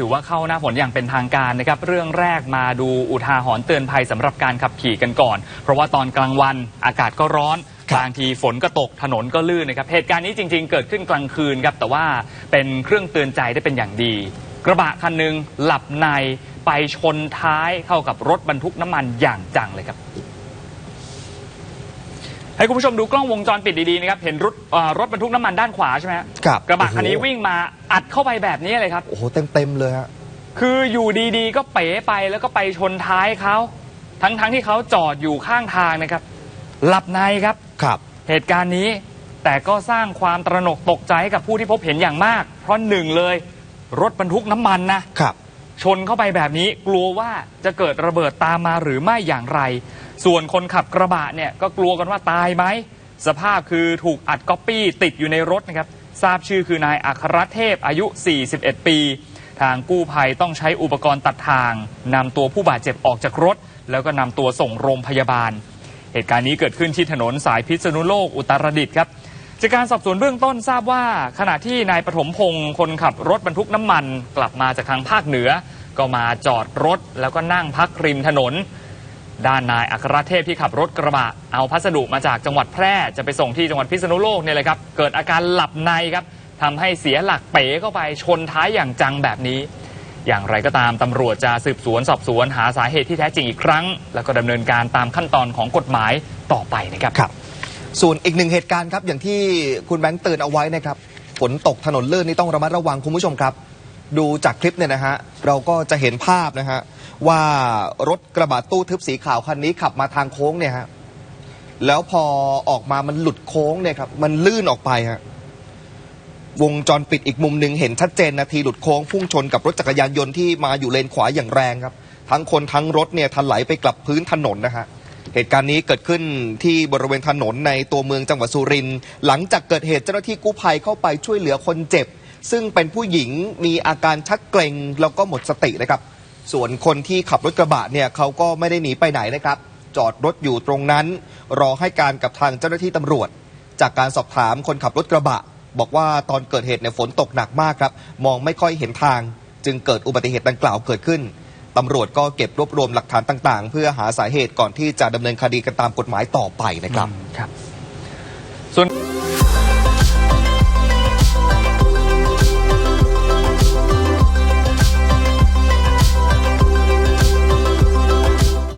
ถือว่าเข้าหน้าฝนอย่างเป็นทางการนะครับ เรื่องแรกมาดูอุทาหรณ์เตือนภัยสำหรับการขับขี่กันก่อน เพราะว่าตอนกลางวันอากาศก็ร้อนครับบางทีฝนก็ตกถนนก็ลื่นนะครับเหตุการณ์นี้จริง ๆ เกิดขึ้นกลางคืนครับแต่ว่าเป็นเครื่องเตือนใจได้เป็นอย่างดี กระบะคันหนึ่งหลับในไปชนท้ายเข้ากับรถบรรทุกน้ำมันอย่างจังเลยครับ ให้คุณผู้ชมดูกล้องวงจรปิดดีๆนะครับ เห็นรถเอ่อรถบรรทุกน้ำมันด้านขวาใช่ไหมฮะครับกระบะคันนี้โอ้โห วิ่งมาอัดเข้าไปแบบนี้เลยครับ โอ้โหเต็มเต็มๆเลยฮะ คืออยู่ดีๆ ก็เป๋ไปแล้วก็ไปชนท้ายเขาทั้งๆที่เขาจอดอยู่ข้างทางนะครับ หลับในครับ ครับ เหตุการณ์นี้แต่ก็สร้างความตระหนกตกใจให้กับผู้ที่พบเห็นอย่างมาก เพราะหนึ่งเลย รถบรรทุกน้ำมันนะครับ ชนเข้าไปแบบนี้กลัวว่าจะเกิดระเบิดตามมาหรือไม่อย่างไร ส่วนคนขับกระบะเนี่ยก็กลัวกันว่าตายไหม สภาพคือถูกอัดก๊อปปี้ติดอยู่ในรถนะครับ ทราบชื่อคือนายอัครเทพอายุ 41 ปี ทางกู้ภัยต้องใช้อุปกรณ์ตัดทางนำตัวผู้บาดเจ็บออกจากรถ แล้วก็นำตัวส่งโรงพยาบาล เหตุการณ์นี้เกิดขึ้นที่ถนนสายพิษณุโลกอุตรดิตถ์ครับ จากการสอบสวนเบื้องต้นทราบว่า ขณะที่นายปฐมพงศ์คนขับรถบรรทุกน้ำมันกลับมาจากทางภาคเหนือ ก็มาจอดรถแล้วก็นั่งพักริมถนน ด้านนายอัครเทพที่ขับรถกระบะเอาพัสดุมาจากจังหวัดแพร่จะไปส่งที่จังหวัดพิษณุโลกเนี่ยเลยครับเกิดอาการหลับในครับทำให้เสียหลักเป๋เข้าไปชนท้ายอย่างจังแบบนี้ อย่างไรก็ตามตำรวจจะสืบสวนสอบสวนหาสาเหตุที่แท้จริงอีกครั้ง แล้วก็ดำเนินการตามขั้นตอนของกฎหมายต่อไปนะครับ ครับ ส่วนอีกหนึ่งเหตุการณ์ครับ อย่างที่คุณแบงค์เตือนเอาไว้นะครับฝนตกถนนลื่นนี่ต้องระมัดระวังคุณผู้ชมครับ ดูจากคลิปเนี่ยนะฮะเราก็จะเห็นภาพนะฮะว่ารถกระบะตู้ทึบสีขาวคันนี้ขับมาทางโค้งเนี่ยฮะแล้วพอออกมามันหลุดโค้งเนี่ยครับมันลื่นออกไปฮะวงจรปิดอีกมุมหนึ่งเห็นชัดเจนนาทีหลุดโค้งพุ่งชนกับรถจักรยานยนต์ที่มาอยู่เลนขวาอย่างแรงครับ ทั้งคนทั้งรถเนี่ยถลายไปกลับพื้นถนนนะฮะ เหตุการณ์นี้เกิดขึ้นที่บริเวณถนนในตัวเมืองจังหวัดสุรินทร์หลังจากเกิดเหตุเจ้าหน้าที่กู้ภัยเข้าไปช่วยเหลือคนเจ็บ ซึ่งเป็นผู้หญิงมีอาการชักเกร็งแล้วก็หมดสตินะครับ ส่วนคนที่ขับรถกระบะเนี่ยเขาก็ไม่ได้หนีไปไหนนะครับ จอดรถอยู่ตรงนั้น รอให้การกับทางเจ้าหน้าที่ตำรวจ จากการสอบถามคนขับรถกระบะ บอกว่าตอนเกิดเหตุเนี่ยฝนตกหนักมากครับ มองไม่ค่อยเห็นทาง จึงเกิดอุบัติเหตุดังกล่าวเกิดขึ้น ตำรวจก็เก็บรวบรวมหลักฐานต่าง ๆ เพื่อหาสาเหตุก่อนที่จะดำเนินคดีกันตามกฎหมายต่อไปนะครับครับ